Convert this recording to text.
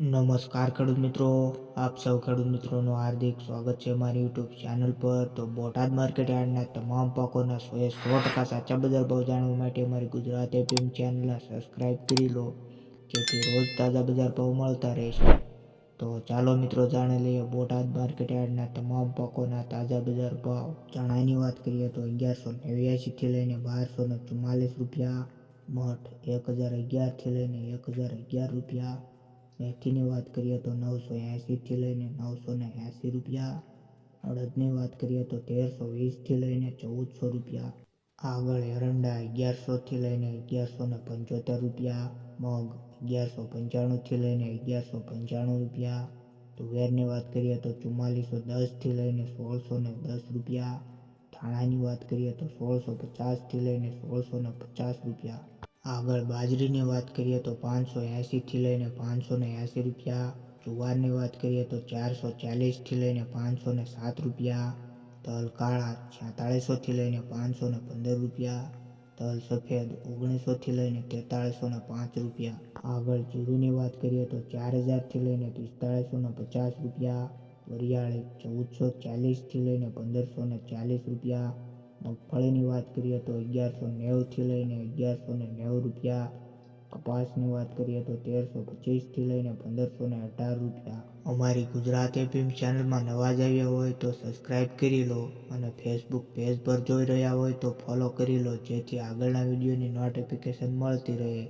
નમસ્કાર ખેડૂત મિત્રો, આપ સૌ ખેડૂત મિત્રોનું હાર્દિક સ્વાગત છે મારી યુટ્યુબ ચેનલ પર. તો બોટાદ માર્કેટ યાર્ડના તમામ પાકોના સો એ સો ટકા સાચા બજાર ભાવ જાણવા માટે મારી ગુજરાત એપીએમ ચેનલને સબસ્ક્રાઇબ કરી લો, જેથી રોજ તાજા બજાર ભાવ મળતા રહેશે. તો ચાલો મિત્રો, જાણી લઈએ બોટાદ માર્કેટ યાર્ડના તમામ પાકોના તાજા બજાર ભાવ. ચણાની વાત કરીએ તો અગિયારસો નેવ્યાસીથી લઈને બારસો ને ચુમ્માલીસ રૂપિયા, મઠ એક હજાર અગિયારથી લઈને એક હજાર અગિયાર રૂપિયા મેથીની વાત કરીએ તો નવસો એંશીથી લઈને નવસો ને એંશી રૂપિયા. અડદની વાત કરીએ તો તેરસો વીસથી લઈને ચૌદસો રૂપિયા. આગળ એરંડા અગિયારસોથી લઈને અગિયારસો ને પંચોતેર રૂપિયા. મગ અગિયારસો પંચાણુંથી લઈને અગિયારસો પંચાણું રૂપિયા. તુવેરની વાત કરીએ તો ચુમ્માલીસો દસથી લઈને સોળસો ને દસ રૂપિયા. ધાણાની વાત કરીએ તો સોળસો પચાસથી લઈને સોળસો ને પચાસ રૂપિયા. આગળ બાજરીની વાત કરીએ તો પાંચસો એંશીથી લઈને પાંચસો ને એંશી રૂપિયા. જુવારની વાત કરીએ તો ચારસો ચાલીસથી લઈને પાંચસો ને સાત રૂપિયા. તલ કાળા છેતાળીસોથી લઈને પાંચસો ને પંદર રૂપિયા. તલ સફેદ ઓગણીસોથી લઈને તેતાળીસો ને પાંચ રૂપિયા. આગળ જીરુની વાત કરીએ તો ચાર હજારથી લઈને પિસ્તાળીસો ને પચાસ રૂપિયા. વરિયાળી ચૌદસો ચાલીસથી લઈને પંદરસો ને ચાલીસ રૂપિયા. મગફળીની વાત કરીએ તો અગિયારસો નેવુંથી લઈને અગિયારસો ને નેવું રૂપિયા કપાસની વાત કરીએ તો તેરસો પચીસથી લઈને પંદરસો ને અઢાર રૂપિયા. અમારી ગુજરાત એફએમ ચેનલમાં નવા જ આવ્યા હોય તો સબસ્ક્રાઇબ કરી લો અને ફેસબુક પેજ પર જોઈ રહ્યા હોય તો ફોલો કરી લો જેથી આગળના વિડીયોની નોટિફિકેશન મળતી રહે.